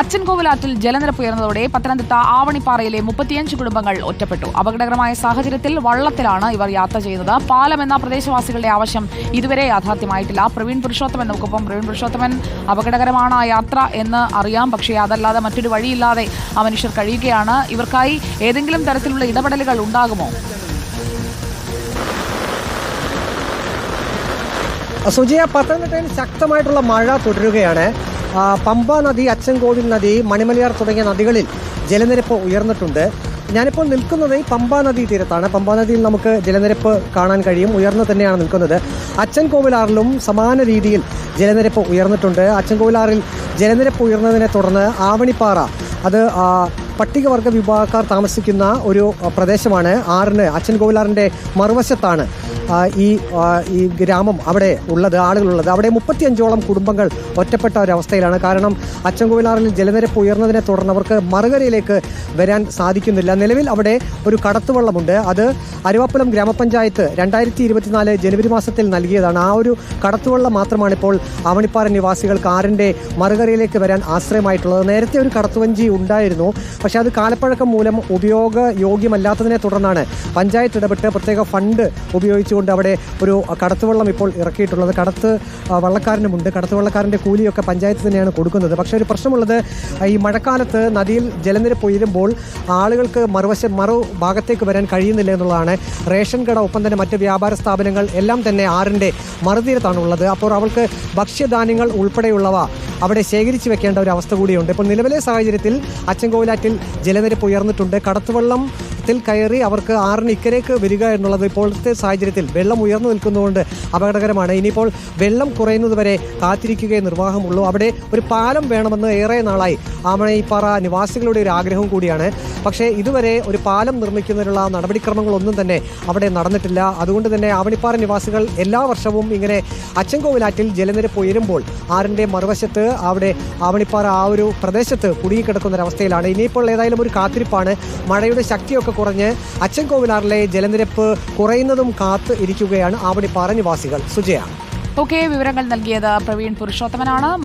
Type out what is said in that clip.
അച്ചൻകോവിലാറ്റിൽ ജലനിരപ്പ് ഉയർന്നതോടെ പത്തനംതിട്ട ആവണിപ്പാറയിലെ മുപ്പത്തിയഞ്ച് കുടുംബങ്ങൾ ഒറ്റപ്പെട്ടു. അപകടകരമായ സാഹചര്യത്തിൽ വള്ളത്തിലാണ് ഇവർ യാത്ര ചെയ്യുന്നത്. പാലം എന്ന പ്രദേശവാസികളുടെ ആവശ്യം ഇതുവരെ യാഥാർത്ഥ്യമായിട്ടില്ല. പ്രവീൺ പുരുഷോത്തമൻ നമുക്കൊപ്പം പ്രവീൺ പുരുഷോത്തമൻ അപകടകരമാണ് യാത്ര എന്ന് അറിയാം. പക്ഷേ അതല്ലാതെ മറ്റൊരു വഴിയില്ലാതെ ആ മനുഷ്യർ കഴിയുകയാണ്. ഇവർക്കായി ഏതെങ്കിലും തരത്തിലുള്ള ഇടപെടലുകൾ ഉണ്ടാകുമോ? സുജയ പത്തനംതിട്ടയിൽ ശക്തമായിട്ടുള്ള മഴ തുടരുകയാണ്. പമ്പ നദി അച്ചൻകോവിൽ നദി മണിമലയാർ തുടങ്ങിയ നദികളിൽ ജലനിരപ്പ് ഉയർന്നിട്ടുണ്ട്. ഞാനിപ്പോൾ നിൽക്കുന്നത് ഈ പമ്പ നദി തീരത്താണ്. പമ്പ നദിയിൽ നമുക്ക് ജലനിരപ്പ് കാണാൻ കഴിയും. ഉയർന്നു തന്നെയാണ് നിൽക്കുന്നത്. അച്ചൻകോവിലാറിലും സമാന രീതിയിൽ ജലനിരപ്പ് ഉയർന്നിട്ടുണ്ട്. അച്ചൻകോവിലാറിൽ ജലനിരപ്പ് ഉയർന്നതിനെ തുടർന്ന് ആവണിപ്പാറ അത് പട്ടികവർഗ വിഭാഗക്കാർ താമസിക്കുന്ന ഒരു പ്രദേശമാണ്. ആറിന് അച്ചൻകോവിലാറിന്റെ മറുവശത്താണ് ആ, ഈ ഈ ഗ്രാമം അവിടെ ഉള്ളത് ആളുകളുള്ളത് അവിടെ മുപ്പത്തിയഞ്ചോളം കുടുംബങ്ങൾ ഒറ്റപ്പെട്ട ഒരവസ്ഥയിലാണ്. കാരണം അച്ചൻകോവിലാറിൽ ജലനിരപ്പ് ഉയർന്നതിനെ തുടർന്ന് അവർക്ക് മറുകരയിലേക്ക് വരാൻ സാധിക്കുന്നില്ല. നിലവിൽ അവിടെ ഒരു കടത്തുവള്ളമുണ്ട്. അത് അരുവാപ്പുലം ഗ്രാമപഞ്ചായത്ത് രണ്ടായിരത്തി ഇരുപത്തിനാല് ജനുവരി മാസത്തിൽ നൽകിയതാണ്. ആ ഒരു കടത്തുവള്ളം മാത്രമാണ് ഇപ്പോൾ അവണിപ്പാറ നിവാസികൾക്ക് ആറിന്റെ മറുകരയിലേക്ക് വരാൻ ആശ്രയമായിട്ടുള്ളത്. നേരത്തെ ഒരു കടത്തുവഞ്ചി ഉണ്ടായിരുന്നു. പക്ഷേ അത് കാലപ്പഴക്കം മൂലം ഉപയോഗ യോഗ്യമല്ലാത്തതിനെ തുടർന്നാണ് പഞ്ചായത്ത് ഇടപെട്ട് പ്രത്യേക ഫണ്ട് ഉപയോഗിച്ചുകൊണ്ട് അവിടെ ഒരു കടത്തുവള്ളം ഇപ്പോൾ ഇറക്കിയിട്ടുള്ളത്. കടത്ത് വള്ളക്കാരനുമുണ്ട്. കടത്ത് വള്ളക്കാരന്റെ കൂലിയൊക്കെ പഞ്ചായത്ത് തന്നെയാണ് കൊടുക്കുന്നത്. പക്ഷേ ഒരു പ്രശ്നമുള്ളത് ഈ മഴക്കാലത്ത് നദിയിൽ ജലനിരപ്പ് ഉയരുമ്പോൾ ആളുകൾക്ക് മറുവശം മറു ഭാഗത്തേക്ക് വരാൻ കഴിയുന്നില്ല എന്നുള്ളതാണ്. റേഷൻ കട ഒപ്പം തന്നെ മറ്റ് വ്യാപാര സ്ഥാപനങ്ങൾ എല്ലാം തന്നെ ആറിന്റെ മറുതീരത്താണ് ഉള്ളത് അപ്പോൾ അവൾക്ക് ഭക്ഷ്യധാന്യങ്ങൾ ഉൾപ്പെടെയുള്ളവ അവിടെ ശേഖരിച്ചു വെക്കേണ്ട ഒരു അവസ്ഥ കൂടിയുണ്ട്. ഇപ്പോൾ നിലവിലെ സാഹചര്യത്തിൽ അച്ചൻകോവിലാറ്റിൽ ജലനിരപ്പ് ഉയർന്നിട്ടുണ്ട്. കടത്തുവള്ളത്തിൽ കയറി അവർക്ക് ആറിന് ഇക്കരേക്ക് വരിക എന്നുള്ളത് ഇപ്പോഴത്തെ സാഹചര്യത്തിൽ വെള്ളം ഉയർന്നു നിൽക്കുന്നതുകൊണ്ട് അപകടകരമാണ്. ഇനിയിപ്പോൾ വെള്ളം കുറയുന്നത് വരെ കാത്തിരിക്കുകയേ നിർവാഹമുള്ളൂ. അവിടെ ഒരു പാലം വേണമെന്ന് ഏറെ നാളായി ആമണയിപ്പാറ നിവാസികളുടെ ഒരു ആഗ്രഹം കൂടിയാണ്. പക്ഷേ ഇതുവരെ ഒരു പാലം നിർമ്മിക്കുന്നതിനുള്ള നടപടിക്രമങ്ങളൊന്നും തന്നെ അവിടെ നടന്നിട്ടില്ല. അതുകൊണ്ട് തന്നെ ആവണിപ്പാറ നിവാസികൾ എല്ലാ വർഷവും ഇങ്ങനെ അച്ചൻകോവിലാറ്റിൽ ജലനിരപ്പ് ഉയരുമ്പോൾ ആറിന്റെ മറുവശത്ത് അവിടെ ആവണിപ്പാറ ആ ഒരു പ്രദേശത്ത് കുടുങ്ങിക്കിടക്കുന്ന ഒരവസ്ഥയിലാണ്. ഇനിയിപ്പോൾ ഏതായാലും ഒരു കാത്തിരിപ്പാണ്. മഴയുടെ ശക്തിയൊക്കെ കുറഞ്ഞ് അച്ചൻകോവിലാറിലെ ജലനിരപ്പ് കുറയുന്നതും കാത്ത് ഇരിക്കുകയാണ് ആവണിപ്പാറ നിവാസികൾ. സുജയ. ഓക്കെ വിവരങ്ങൾ നൽകിയത് പ്രവീൺ പുരുഷോത്തമനാണ്.